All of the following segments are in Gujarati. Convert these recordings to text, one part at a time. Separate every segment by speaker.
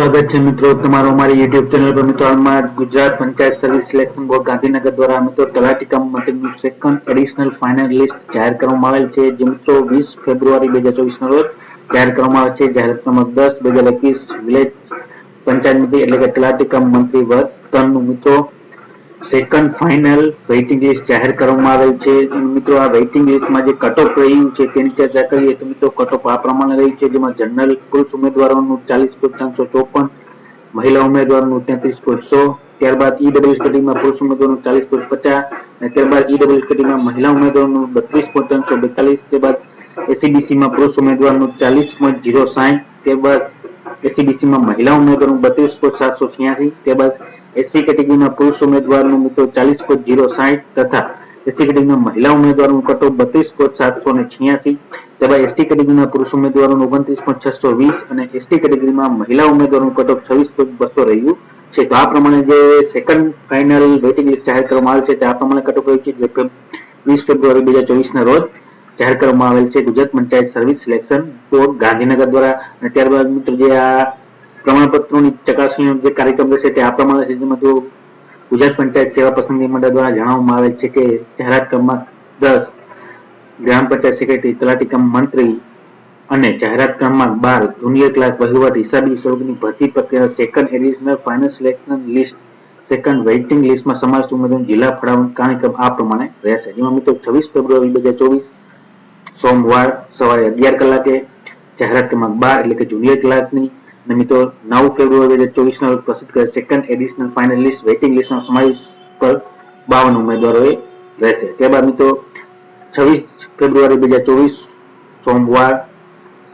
Speaker 1: સ્વાગત છે મિત્રો. તમારો અમારી યુટ્યુબ ચેનલ પર મિત્રો હાલમાં Gujarat panchayat service selection board Gandhinagar દ્વારા મિત્રો, તલાટી કમ માટેનું સેકન્ડ એડિશનલ ફાઇનલ લિસ્ટ જાહેર કરવામાં આવેલ છે. જે મિત્રો વીસ ફેબ્રુઆરી બે હજાર ચોવીસના રોજ જાહેર કરવામાં આવે છે. જાહેર ક્રમાંક દસ, બે હજાર એકવીસ વિલેજ પંચાયત મંત્રી એટલે કે તલાટી કમ મંત્રી વર્તનનું મિત્રો સેકન્ડ ફાઇનલ વેઇટિંગ લિસ્ટ જાહેર કરવામાં આવેલ છે. મિત્રો, આ વેઇટિંગ લિસ્ટમાં જે કટઓફ રહ્યું છે તેની ચર્ચા કરીએ તો મિત્રો કટઓફ આ પ્રમાણે રહ્યું છે જેમાં જનરલ પુરુષ ઉમેદવારોનું ચાલીસ પોઈન્ટ ત્રણસો ચોપન, મહિલા ઉમેદવારોનું તેત્રીસ પોઈન્ટ સો, ત્યારબાદ ઈડબ્લ્યુ કેટેગરીમાં પુરુષ ઉમેદવારોનું ચાલીસ પોઈન્ટ પચાસ અને ત્યારબાદ ઈડબ્લ્યુ કેટેગરીમાં મહિલા ઉમેદવારોનું બત્રીસ પોઈન્ટ ત્રણસો બેતાલીસ, ત્યારબાદ એસીબીસીમાં પુરુષ ઉમેદવારનું ચાલીસ પોઈન્ટ જીરો સાઠ, ત્યારબાદ એસીબીસીમાં મહિલા ઉમેદવારનું બત્રીસ પોઈન્ટ સાતસો છ્યાસી, ત્યારબાદ એસસી કેટેગરીના પુરુષ ઉમેદવારનો મિત્રો ચાલીસ પોઈન્ટ જીરો સાહીઠ તથા એસસી કેટેગરીના મહિલા ઉમેદવારનું કટો બત્રીસ પોઈન્ટ સાતસો ને છ્યાસી ત્યારબાદ એસટી કેટેગરીના પુરુષ ઉમેદવારોનું ઓગણત્રીસ પોઈન્ટ છસો વીસ અને એસટી કેટેગરીમાં મહિલા ઉમેદવારોનું કટઓફ છવ્વીસ પોઈન્ટ બસો રહ્યું છે. તો આ પ્રમાણે જે સેકન્ડ ફાઇનલ વેઇટિંગ લિસ્ટ જાહેર કરવામાં આવેલ છે તે આ પ્રમાણે કટઓફ રહ્યું છે. જે વીસ ફેબ્રુઆરી બે હજાર ચોવીસ ના રોજ જાહેર કરવામાં આવેલ છે. Gujarat panchayat service selection board Gandhinagar દ્વારા અને ત્યારબાદ મિત્રો જે આ પ્રમાણપત્રોની ચકાસણીનો જે કાર્યક્રમ રહેશે તે આ પ્રમાણે છે, જેમાં જો ગુજરાત પંચાયત સેવા પસંદગી મંડળ દ્વારા જણાવવામાં આવેલ છે કે જાહેરાત ક્રમાંક દસ, ગ્રામ પંચાયત સેક્રેટરી, તલાટી કમ મંત્રી અને જાહેરાત ક્રમાંક બાર, જુનિયર ક્લાર્ક વહીવટ, હિસાબી સ્વરૂપની ભરતી પ્રક્રિયા, second additional final selection list, second waiting લિસ્ટમાં સમાવિષ્ટ ઉમેદવાર જિલ્લા ફાળવણી કાર્યક્રમ આ પ્રમાણે રહેશે. જેમાં મિત્રો છવ્વીસ ફેબ્રુઆરી બે હજાર ચોવીસ, સોમવાર સવારે અગિયાર કલાકે જાહેરાત ક્રમાંક બાર એટલે કે જુનિયર ક્લાર્કની અને મિત્રો, નવ ફેબ્રુઆરી બે હજાર રોજ પ્રસિદ્ધ કરેલ second additional final list waiting લિસ્ટનો સમાવેશ પર બાવન ઉમેદવારોએ રહેશે. ત્યારબાદ મિત્રો, છવ્વીસ ફેબ્રુઆરી બે હજાર ચોવીસ, સોમવાર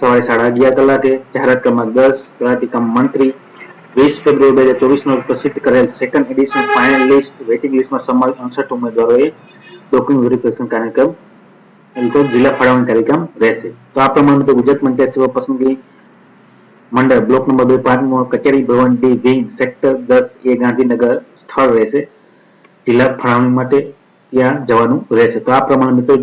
Speaker 1: સવારે સાડા અગિયાર કલાકે જાહેરાત ક્રમાંક દસ તલાટી મંત્રી, વીસ ફેબ્રુઆરી બે હજાર ચોવીસ નો પ્રસિદ્ધ કરેલ second edition final list waiting લિસ્ટમાં સમાવેશ અડસઠ ઉમેદવારોએ ડોક્યુમેન્ટ વેરિફિકેશન કાર્યક્રમ તો જિલ્લા ફાળવણી કાર્યક્રમ રહેશે. તો આ પ્રમાણે ગુજરાત પંચાયત સેવા પસંદગી મંડળ, બ્લોક નંબર બે, પાંચમો, કચેરી, ભવન, ડી વિંગ સેક્ટર દસ, એ ગાંધીનગર સ્થળ રહેશે. જિલ્લા ફાળવણી માટે ત્યાં જવાનું રહેશે. તો આ પ્રમાણે મિત્રો,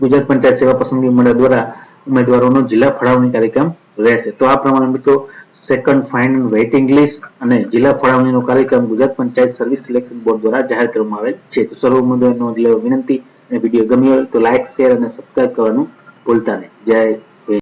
Speaker 1: ગુજરાત પંચાયત સેવા પસંદગી મંડળ દ્વારા ઉમેદવારોનો જિલ્લા ફાળવણી કાર્યક્રમ રહેશે. તો આ પ્રમાણે મિત્રો સેકન્ડ ફાઇનલ વેઇટિંગ લિસ્ટ અને જિલ્લા ફાળવણીનો કાર્યક્રમ Gujarat panchayat service selection board દ્વારા જાહેર કરવામાં આવેલ છે. તો સર્વ ઉમેદવારોનો એટલે વિનંતી અને વીડિયો ગમ્યો હોય તો લાઇક શેર અને સબસ્ક્રાઇબ કરવાનું ભૂલતા નહીં. જય